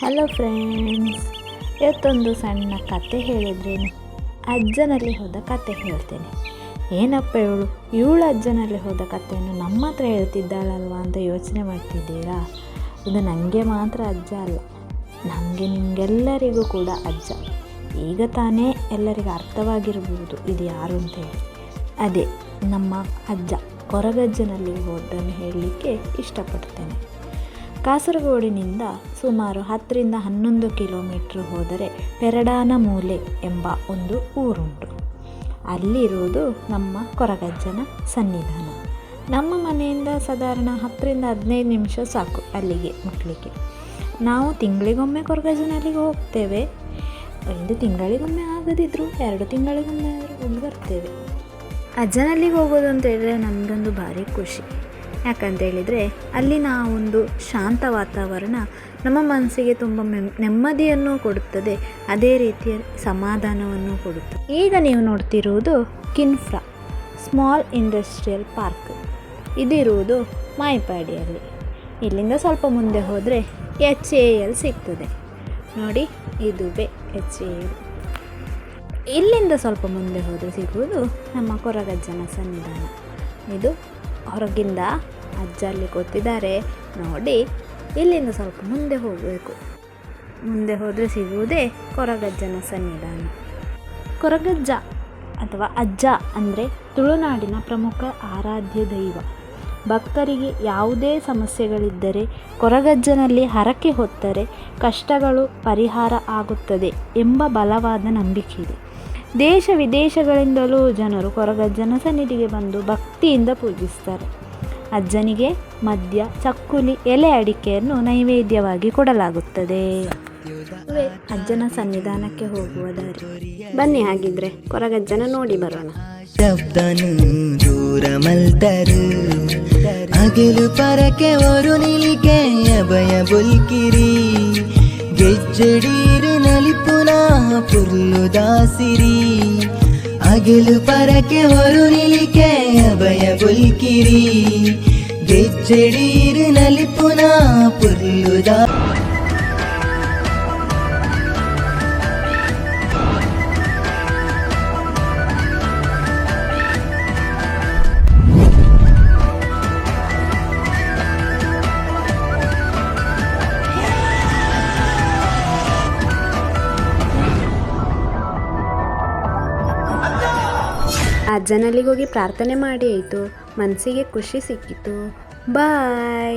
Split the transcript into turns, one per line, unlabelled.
Hello friends ಇವತ್ತೊಂದು ಸಣ್ಣ ಕತೆ ಹೇಳಿದ್ರೇನು. ಅಜ್ಜನಲ್ಲಿ ಹೋದ ಕತೆ ಹೇಳ್ತೇನೆ. ಏನಪ್ಪ ಇವಳು? ಇವಳು ಅಜ್ಜನಲ್ಲಿ ಹೋದ ಕತೆಯನ್ನು ನಮ್ಮ ಹತ್ರ ಹೇಳ್ತಿದ್ದಾಳಲ್ವಾ ಅಂತ ಯೋಚನೆ ಮಾಡ್ತಿದ್ದೀರಾ? ಇದು ನನಗೆ ಮಾತ್ರ ಅಜ್ಜ ಅಲ್ಲ. ನನಗೆ ನಿಮಗೆಲ್ಲರಿಗೂ ಕೂಡ ಅಜ್ಜ. ಈಗ ತಾನೇ ಎಲ್ಲರಿಗೂ ಅರ್ಥವಾಗಿರ್ಬೋದು ಇದು ಯಾರು ಅಂತೇಳಿ ಅದೇ, ನಮ್ಮ ಅಜ್ಜ ಕೊರಗಜ್ಜನಲ್ಲಿ ಹೋದನ್ನು ಹೇಳಲಿಕ್ಕೆ ಇಷ್ಟಪಡ್ತೇನೆ. ಕಾಸರಗೋಡಿನಿಂದ ಸುಮಾರು ಹತ್ತರಿಂದ ಹನ್ನೊಂದು ಕಿಲೋಮೀಟ್ರ್ ಹೋದರೆ ಪೆರಡಾನ ಮೂಲೆ ಎಂಬ ಒಂದು ಊರುಂಟು. ಅಲ್ಲಿರುವುದು ನಮ್ಮ ಕೊರಗಜ್ಜನ ಸನ್ನಿಧಾನ. ನಮ್ಮ ಮನೆಯಿಂದ ಸಾಧಾರಣ ಹತ್ತರಿಂದ ಹದಿನೈದು ನಿಮಿಷ ಸಾಕು ಅಲ್ಲಿಗೆ ಮುಟ್ಲಿಕ್ಕೆ. ನಾವು ತಿಂಗಳಿಗೊಮ್ಮೆ ಕೊರಗಜ್ಜನಲ್ಲಿಗೆ ಹೋಗ್ತೇವೆ. ಒಂದು ತಿಂಗಳಿಗೊಮ್ಮೆ ಆಗದಿದ್ದರೂ ಎರಡು ತಿಂಗಳಿಗೊಮ್ಮೆ ಆದರೂ ಹೋಗಿ ಬರ್ತೇವೆ. ಅಜ್ಜನಲ್ಲಿಗೆ ಹೋಗೋದು ಅಂತ ಹೇಳಿದ್ರೆ ನಮಗೊಂದು ಭಾರಿ ಖುಷಿ. ಯಾಕಂತ ಅಲ್ಲಿನ ಆ ಒಂದು ಶಾಂತ ವಾತಾವರಣ ನಮ್ಮ ಮನಸ್ಸಿಗೆ ತುಂಬ ಮೆಮ್ ನೆಮ್ಮದಿಯನ್ನು ಕೊಡುತ್ತದೆ. ಅದೇ ರೀತಿಯ ಸಮಾಧಾನವನ್ನು ಕೊಡುತ್ತದೆ ಈಗ ನೀವು ನೋಡ್ತಿರುವುದು ಕಿನ್ಫ್ರಾ, ಸ್ಮಾಲ್ ಇಂಡಸ್ಟ್ರಿಯಲ್ ಪಾರ್ಕ್. ಇದಿರುವುದು ಮಾಯಪಾಡಿಯಲ್ಲಿ. ಇಲ್ಲಿಂದ ಸ್ವಲ್ಪ ಮುಂದೆ ಹೋದರೆ ಎಚ್ ಎ ಎಲ್ ಸಿಗ್ತದೆ. ನೋಡಿ, ಇದುವೇ ಎಚ್ ಎ ಎಲ್. ಇಲ್ಲಿಂದ ಸ್ವಲ್ಪ ಮುಂದೆ ಹೋದರೆ ಸಿಗುವುದು ನಮ್ಮ ಕೊರಗಜ್ಜನ ಸನ್ನಿಧಾನ. ಇದು ಹೊರಗಿಂದ ಅಜ್ಜ ಅಲ್ಲಿ ನೋಡಿ, ಇಲ್ಲಿಂದ ಸ್ವಲ್ಪ ಮುಂದೆ ಹೋಗಬೇಕು. ಮುಂದೆ ಹೋದರೆ ಸಿಗುವುದೇ ಕೊರಗಜ್ಜನ ಸನ್ನಿಧಾನ. ಕೊರಗಜ್ಜ ಅಥವಾ ಅಜ್ಜ ಅಂದರೆ ತುಳುನಾಡಿನ ಪ್ರಮುಖ ಆರಾಧ್ಯ ದೈವ. ಭಕ್ತರಿಗೆ ಯಾವುದೇ ಸಮಸ್ಯೆಗಳಿದ್ದರೆ ಕೊರಗಜ್ಜನಲ್ಲಿ ಹರಕೆ ಹೊತ್ತರೆ ಕಷ್ಟಗಳು ಪರಿಹಾರ ಆಗುತ್ತದೆ ಎಂಬ ಬಲವಾದ ನಂಬಿಕೆ ಇದೆ. ದೇಶ ವಿದೇಶಗಳಿಂದಲೂ ಜನರು ಕೊರಗಜ್ಜನ ಸನ್ನಿಧಿಗೆ ಬಂದು ಭಕ್ತಿಯಿಂದ ಪೂಜಿಸ್ತಾರೆ. ಅಜ್ಜನಿಗೆ ಮದ್ಯ, ಚಕ್ಕುಲಿ, ಎಲೆ ಅಡಿಕೆಯನ್ನು ನೈವೇದ್ಯವಾಗಿ ಕೊಡಲಾಗುತ್ತದೆ. ಅಜ್ಜನ ಸನ್ನಿಧಾನಕ್ಕೆ ಹೋಗುವ ದಾರಿ. ಬನ್ನಿ ಹಾಗಿದ್ರೆ ಕೊರಗಜ್ಜನ ನೋಡಿ ಬರೋಣ.
ಶಬ್ದನು ದೂರ ಮಲ್ತರು. ಅಗಿಲು ಪರಕೆ ಒರು ನಿಲಿಕೆ ಅಭಯ ಬುಲ್ಕಿರಿ. ಗೆಜ್ಜಡೀರು ನಲಿಪುನ ಪುಲ್ಲು ದಾಸಿರಿ. ಅಗಲು ಪರಕೆ ಒರು ನಿಲಿಕೆ ಅಭಯ ಬುಲ್ಕಿರಿ. ಗೆಜ್ಜಡೀರು ನಲಿ ಪುನಃ ದಾ
ಅಜ್ಜನಲ್ಲಿಗೆ ಹೋಗಿ ಪ್ರಾರ್ಥನೆ ಮಾಡಿ ಆಯಿತು. ಮನಸ್ಸಿಗೆ ಖುಷಿ ಸಿಕ್ಕಿತು. Bye.